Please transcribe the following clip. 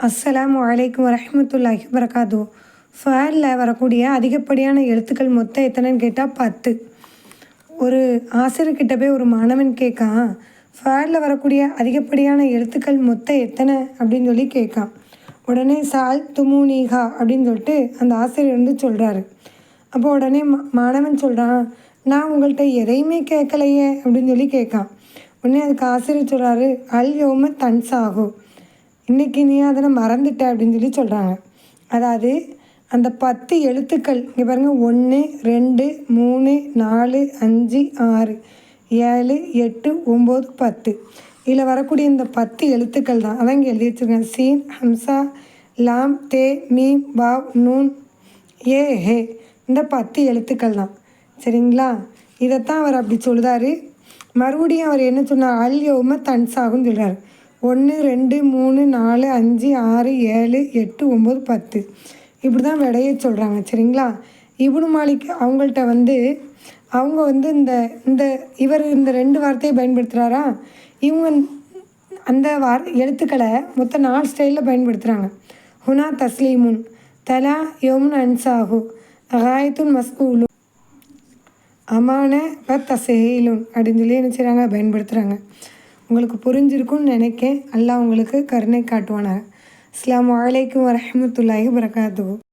அஸ்ஸலாமு அலைக்கும் வரமத்துல்லாஹி வரகாத்து ஃபேரில் வரக்கூடிய அதிகப்படியான எழுத்துக்கள் மொத்தம் எத்தனைன்னு கேட்டால் பத்து. ஒரு ஆசிரியர்கிட்ட போய் ஒரு மாணவன் கேட்கான் ஃபேரில் வரக்கூடிய அதிகப்படியான எழுத்துக்கள் மொத்தம் எத்தனை அப்படின்னு சொல்லி கேட்கான் உடனே சால் துமுனீகா அப்படின்னு சொல்லிட்டு அந்த ஆசிரியர் வந்து சொல்கிறாரு அப்போ உடனே மா மாணவன் சொல்கிறான் நான் உங்கள்கிட்ட எதையுமே கேட்கலையே அப்படின்னு சொல்லி கேட்கான் உடனே அதுக்கு ஆசிரியர் சொல்கிறாரு அல் யோம தன்சாகும் இன்றைக்கி நீ அதனை மறந்துட்ட அப்படின்னு சொல்லி சொல்கிறாங்க அதாவது அந்த பத்து எழுத்துக்கள் இங்கே பாருங்கள் ஒன்று ரெண்டு மூணு நாலு அஞ்சு ஆறு ஏழு எட்டு ஒம்பது பத்து. இதில் வரக்கூடிய இந்த பத்து எழுத்துக்கள் தான். அதான் இங்கே எழுதி வச்சுருக்கேன் சீன் ஹம்சா லாம் தே மீம் வாவ் நூன் ஏ ஹே. இந்த பத்து எழுத்துக்கள் தான். சரிங்களா? இதைத்தான் அவர் அப்படி சொல்லுதார் மறுபடியும் அவர் என்ன சொன்னார் அல் யோம தன்சாகுன்னு சொல்கிறார் ஒன்று ரெண்டு மூணு நாலு அஞ்சு ஆறு ஏழு எட்டு ஒம்பது பத்து. இப்படி தான் விடைய சொல்கிறாங்க சரிங்களா? இபுனு மாலிக் அவங்கள்ட்ட வந்து அவங்க வந்து இந்த இந்த இவர் இந்த ரெண்டு வார்த்தையை பயன்படுத்துகிறாரா இவங்க அந்த வார் எழுத்துக்களை மொத்தம் நாலு ஸ்டைலில் பயன்படுத்துகிறாங்க ஹுனா தஸ்லீமுன் தலா யோமுன் அன்சாஹு அகாயத்துன் மஸ்கூலு அமான வ தசேலுன் அப்படின்னு சொல்லி என்ன செய்கிறாங்க பயன்படுத்துகிறாங்க உங்களுக்கு புரிஞ்சிருக்கும்னு நினைக்கேன். அல்லாஹ் உங்களுக்கு கருணை காட்டுவானாக. அஸ்லாம் வலைக்கம் வரமத்துல்லாஹி வரகாத்து